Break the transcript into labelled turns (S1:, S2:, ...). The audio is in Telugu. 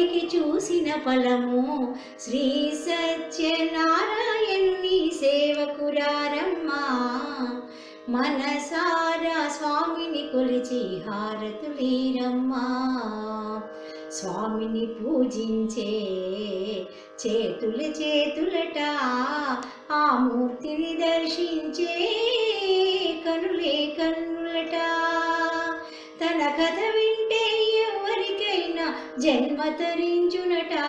S1: వారికి చూసిన ఫలము. శ్రీ సత్యనారాయణుని సేవకురారమ్మా. మనసారా స్వామిని కొలిచి హారతులీరమ్మా. స్వామిని పూజించే చేతుల చేతులట ఆ మూర్తిని దర్శించే కనులే కన్నులట తన కథ వింటే జన్మ తరించునట